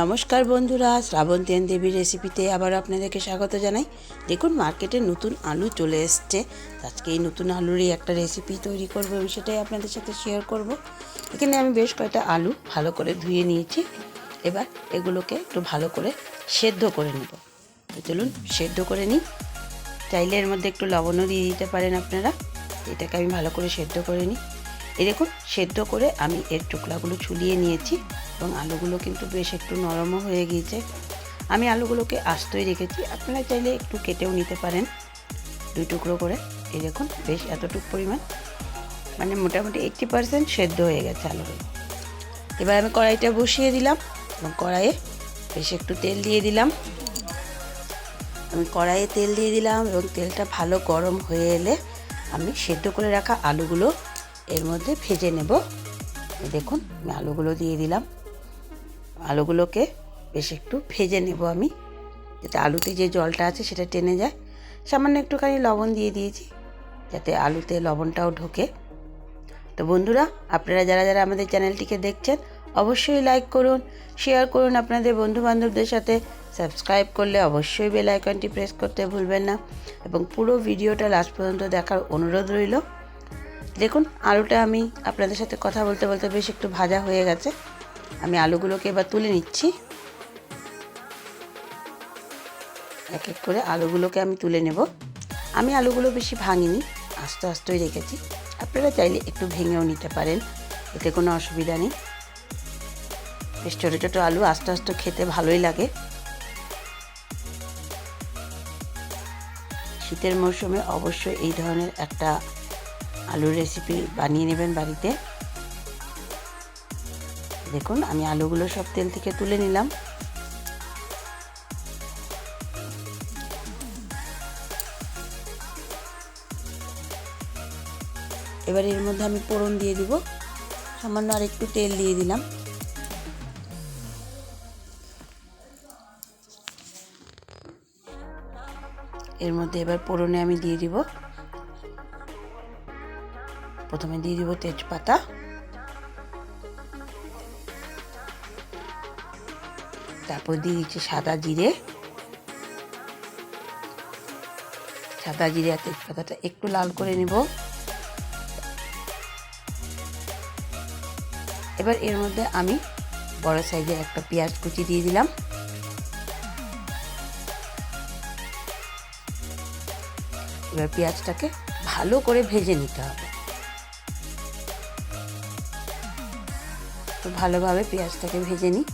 নমস্কার বন্ধুরা শ্রাবন্তিয়ান দেবীর রেসিপিতে আবার আপনাদেরকে স্বাগত জানাই। দেখুন মার্কেটে নতুন আলু চলে এসছে। আজকে এই নতুন আলুরই একটা রেসিপি তৈরি করব, আমি সেটাই আপনাদের সাথে শেয়ার করব। এখানে আমি বেশ কয়েকটা আলু ভালো করে ধুয়ে নিয়েছি। এবার এগুলোকে একটু ভালো করে সেদ্ধ করে নেব। চলুন, সেদ্ধ করে নিই। চাইলে এর মধ্যে একটু লবণও দিয়ে দিতে পারেন আপনারা। এটাকে আমি ভালো করে সেদ্ধ করে নিই। এই দেখুন, সেদ্ধ করে আমি এর টুকরাগুলো ছুলিয়ে নিয়েছি। এবং আলুগুলো কিন্তু বেশ একটু নরমও হয়ে গিয়েছে। আমি আলুগুলোকে আস্তই রেখেছি। আপনারা চাইলে একটু কেটেও নিতে পারেন দুই টুকরো করে। এই দেখুন, বেশ এতটুকু পরিমাণ। মানে মোটামুটি এইট্টি পারসেন্ট সেদ্ধ হয়ে গেছে আলুগুলো। এবার আমি কড়াইটা বসিয়ে দিলাম এবং কড়াইয়ে বেশ একটু তেল দিয়ে দিলাম। আমি কড়াইয়ে তেল দিয়ে দিলাম এবং তেলটা ভালো গরম হয়ে এলে আমি সেদ্ধ করে রাখা আলুগুলো এর মধ্যে ভেজে নেব। দেখুন, আমি আলুগুলো দিয়ে দিলাম। আলুগুলোকে বেশ একটু ভেজে নেব আমি। যাতে আলুতে যে জলটা আছে সেটা টেনে যায়। সামান্য একটুখানি লবণ দিয়ে দিয়েছি, যাতে আলুতে লবণটাও ঢোকে। তো বন্ধুরা, আপনারা যারা যারা আমাদের চ্যানেলটিকে দেখছেন, অবশ্যই লাইক করুন শেয়ার করুন আপনাদের বন্ধু বান্ধবদের সাথে। সাবস্ক্রাইব করলে অবশ্যই বেল আইকনটি প্রেস করতে ভুলবেন না। এবং পুরো ভিডিওটা লাস্ট পর্যন্ত দেখার অনুরোধ রইল। দেখুন, আলুটা আমি আপনাদের সাথে কথা বলতে বলতে বেশ একটু ভাজা হয়ে গেছে। আমি আলুগুলোকে এবার তুলে নিচ্ছি। এক এক করে আলুগুলোকে আমি তুলে নেব। আমি আলুগুলো বেশি ভাঙিনি, আস্তে আস্তেই রেখেছি। আপনারা চাইলে একটু ভেঙেও নিতে পারেন, এতে কোনো অসুবিধা নেই। বেশ ছোটো ছোটো আলু আস্তে আস্তে খেতে ভালোই লাগে। শীতের মরশুমে অবশ্যই এই ধরনের একটা আলুর রেসিপি বানিয়ে নেবেন বাড়িতে। দেখুন, আমি আলুগুলো সব তেল থেকে তুলে নিলাম। এবার এর মধ্যে আমি পোড়ন দিয়ে দিব। সামান্য আর একটু তেল দিয়ে দিলাম। এর মধ্যে এবার পোড়নে আমি দিয়ে দিব। প্রথমে দিয়ে দিব তেজপাতা। তারপর দিয়ে দিচ্ছি সাদা জিরে। সাদা জিরে আর তেজপাতাটা একটু লাল করে নেব। এবার এর মধ্যে আমি বড় সাইজের একটা পেঁয়াজ কুচি দিয়ে দিলাম। এবার পেঁয়াজটাকে ভালো করে ভেজে নিতে হবে। তো ভালোভাবে পেঁয়াজটাকে ভেজে নিই।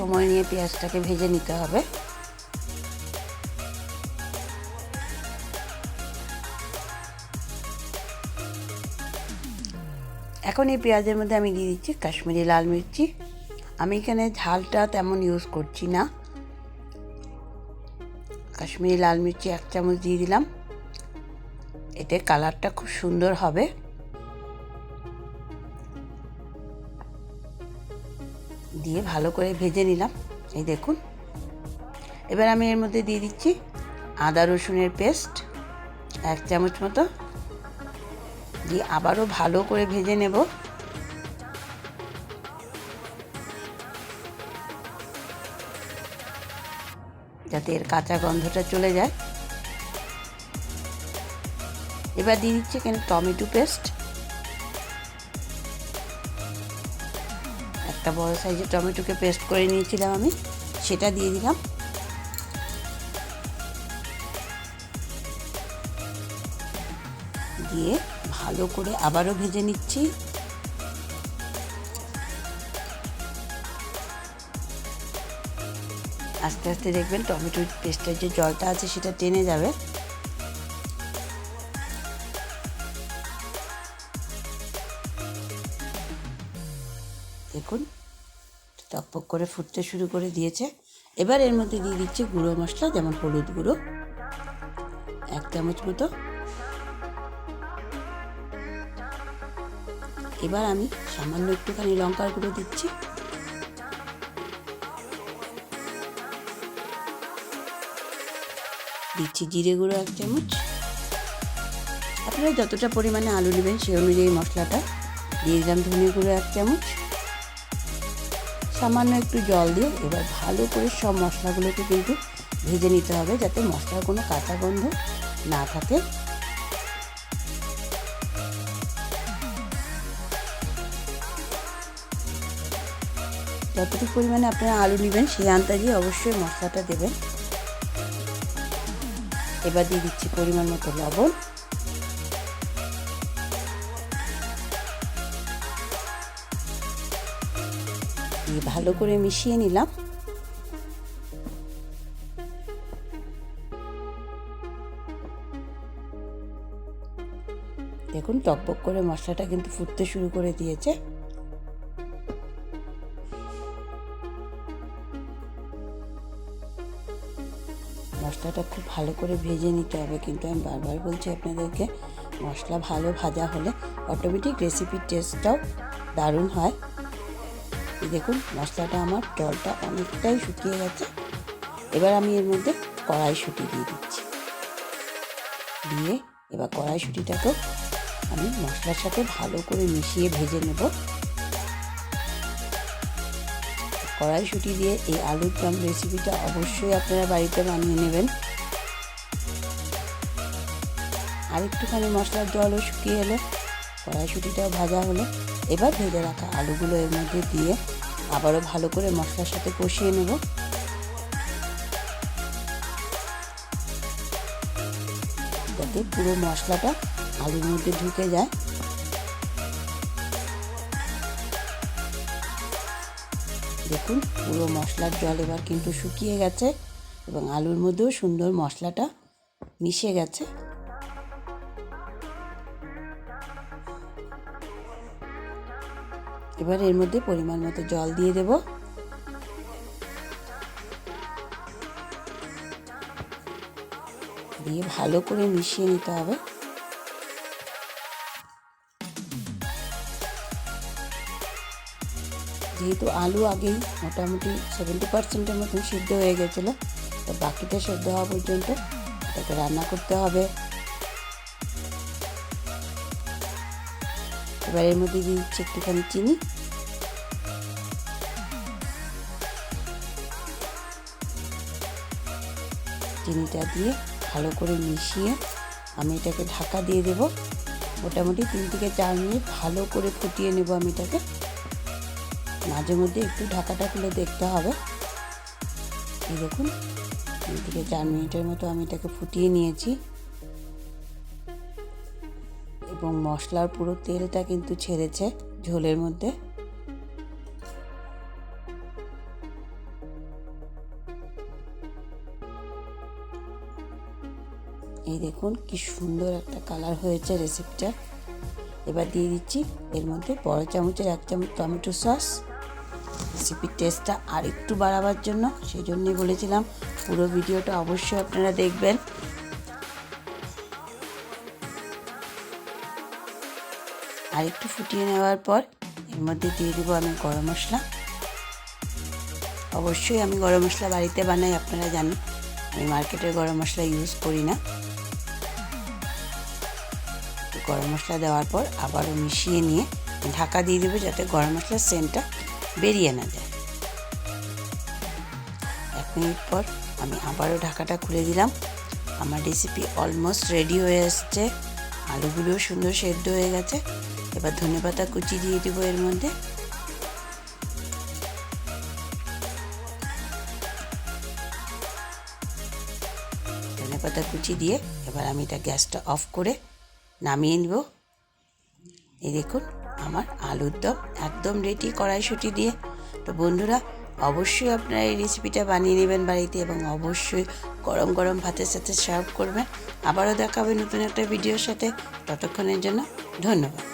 সময় নিয়ে পেঁয়াজটাকে ভেজে নিতে হবে। এখন এই পেঁয়াজের মধ্যে আমি দিয়ে দিচ্ছি কাশ্মীরি লাল মির্চি। আমি এখানে ঝালটা তেমন ইউজ করছি না। কাশ্মীরি লাল মির্চি এক চামচ দিয়ে দিলাম। এতে কালারটা খুব সুন্দর হবে। দিয়ে ভালো করে ভেজে নিলাম। এই দেখুন। এবার আমি এর মধ্যে দিয়ে দিচ্ছি আদা রসুনের পেস্ট। এক চামচ মতো। দিয়ে আবারও ভালো করে ভেজে নেব। যাতে এর কাঁচা গন্ধটা চলে যায়। এবার দিয়ে দিচ্ছি এখানে টমেটো পেস্ট। একটা বড় সাইজের টমেটোকে পেস্ট করে নিয়েছিলাম আমি, সেটা দিয়ে দিলাম। দিয়ে ভালো করে আবারও ভেজে নিচ্ছি। আস্তে আস্তে দেখবেন টমেটোর পেস্টের যে জলটা আছে সেটা টেনে যাবে। দেখুন, টকপক করে ফুটতে শুরু করে দিয়েছে। এবার এর মধ্যে দিয়ে দিচ্ছি গুঁড়ো মশলা, যেমন হলুদ গুঁড়ো, এক চামচ মতো। এবার আমি সামান্য একটুখানি লঙ্কার গুঁড়ো দিচ্ছি। দিচ্ছি জিরে গুঁড়ো এক চামচ। আপনারা যতটা পরিমাণে আলু নেবেন সেই অনুযায়ী মশলাটা। দিয়ে দিলাম ধনে গুঁড়ো এক চামচ। সামান্য একটু জল দিয়ে এবার ভালো করে সব মশলাগুলোকে কিন্তু ভেজে নিতে হবে যাতে মশলার কোনো কাঁচা গন্ধ না থাকে। যতটুকু পরিমাণে আপনারা আলু নেবেন, সেই আন্দাজে অবশ্যই মশলাটা দেবেন। এবার দিয়ে দিচ্ছি পরিমাণ মতো লবণ। ভালো করে মিশিয়ে নিলাম। দেখুন, টকবক করে মশলাটা কিন্তু ফুটতে শুরু করে দিয়েছে। মশলাটা খুব ভালো করে ভেজে নিতে হবে, কিন্তু আমি বারবার বলছি আপনাদেরকে, মশলা ভালো ভাজা হলে অটোমেটিক রেসিপির টেস্টটাও দারুণ হয়। দেখুন, মশলাটা আমার জলটা অনেকটাই শুকিয়ে গেছে। এবার আমি এর মধ্যে কড়াইশুঁটি দিয়ে দিচ্ছি। দিয়ে এবার কড়াইশুঁটিটাকেও আমি মশলার সাথে ভালো করে মিশিয়ে ভেজে নেব। কড়াইশুঁটি দিয়ে এই আলুর দম রেসিপিটা অবশ্যই আপনারা বাড়িতে বানিয়ে নেবেন। আর একটুখানি মশলার জলও শুকিয়ে এলো। কড়াইশুঁটিটাও ভাজা হলো। এবার ভেজে রাখা আলুগুলো এর মধ্যে দিয়ে আবারও ভালো করে মশলার সাথে কষিয়ে নেব। যাতে পুরো মশলাটা আলুর মধ্যে ঢুকে যায়। দেখুন, পুরো মশলার জল এবার কিন্তু শুকিয়ে গেছে এবং আলুর মধ্যেও সুন্দর মশলাটা মিশে গেছে। এবার এর মধ্যে পরিমাণ মতো জল দিয়ে দেব। দিয়ে ভালো করে মিশিয়ে নিতে হবে। যেহেতু আলু আগেই মোটামুটি সেভেন্টি পার্সেন্টের মতন সিদ্ধ হয়ে গেছিল, তো বাকিটা সেদ্ধ হওয়া পর্যন্ত এটাকে রান্না করতে হবে। এবার এর মধ্যে দিয়ে দিচ্ছি একটুখানি চিনি। চিনিটা দিয়ে ভালো করে মিশিয়ে আমি এটাকে ঢাকা দিয়ে দেব। মোটামুটি তিন থেকে চার মিনিট ভালো করে ফুটিয়ে নেব আমি এটাকে। মাঝে মধ্যে একটু ঢাকাটা খুলে দেখতে হবে। এই দেখুন, তিন থেকে চার মিনিটের মতো আমি এটাকে ফুটিয়ে নিয়েছি। এবং মশলার পুরো তেলটা কিন্তু ছেড়েছে ঝোলের মধ্যে। এই দেখুন কি সুন্দর একটা কালার হয়েছে রেসিপিটা। এবার দিয়ে দিচ্ছি এর মধ্যে বড় চামচের এক চামচ টমেটো সস। রেসিপির টেস্টটা আর একটু বাড়াবার জন্য সেই জন্যই বলেছিলাম পুরো ভিডিওটা অবশ্যই আপনারা দেখবেন। আর একটু ফুটিয়ে নেওয়ার পর এর মধ্যে দিয়ে দেবো আমি গরম মশলা। অবশ্যই আমি গরম মশলা বাড়িতে বানাই, আপনারা জানেন। আমি মার্কেটের গরম মশলা ইউজ করি না। গরম মশলা দেওয়ার পর আবারও মিশিয়ে নিয়ে ঢাকা দিয়ে দেবো যাতে গরম মশলার সেন্টটা বেরিয়ে না যায়। এক মিনিট পর আমি আবারও ঢাকাটা খুলে দিলাম। আমার রেসিপি অলমোস্ট রেডি হয়ে এসছে। আলুগুলোও সুন্দর সেদ্ধ হয়ে গেছে। এবার ধনে পাতা কুচি দিয়ে দেবো এর মধ্যে। ধনে পাতা কুচি দিয়ে এবার আমি এটা গ্যাসটা অফ করে নামিয়ে নেব। এই দেখুন, আমার আলুর দম একদম রেডি কড়াইশুঁটি দিয়ে। তো বন্ধুরা, অবশ্যই আপনারা এই রেসিপিটা বানিয়ে নেবেন বাড়িতে এবং অবশ্যই গরম গরম ভাতের সাথে সার্ভ করবেন। আবারও দেখাবে নতুন একটা ভিডিওর সাথে। ততক্ষণের জন্য ধন্যবাদ।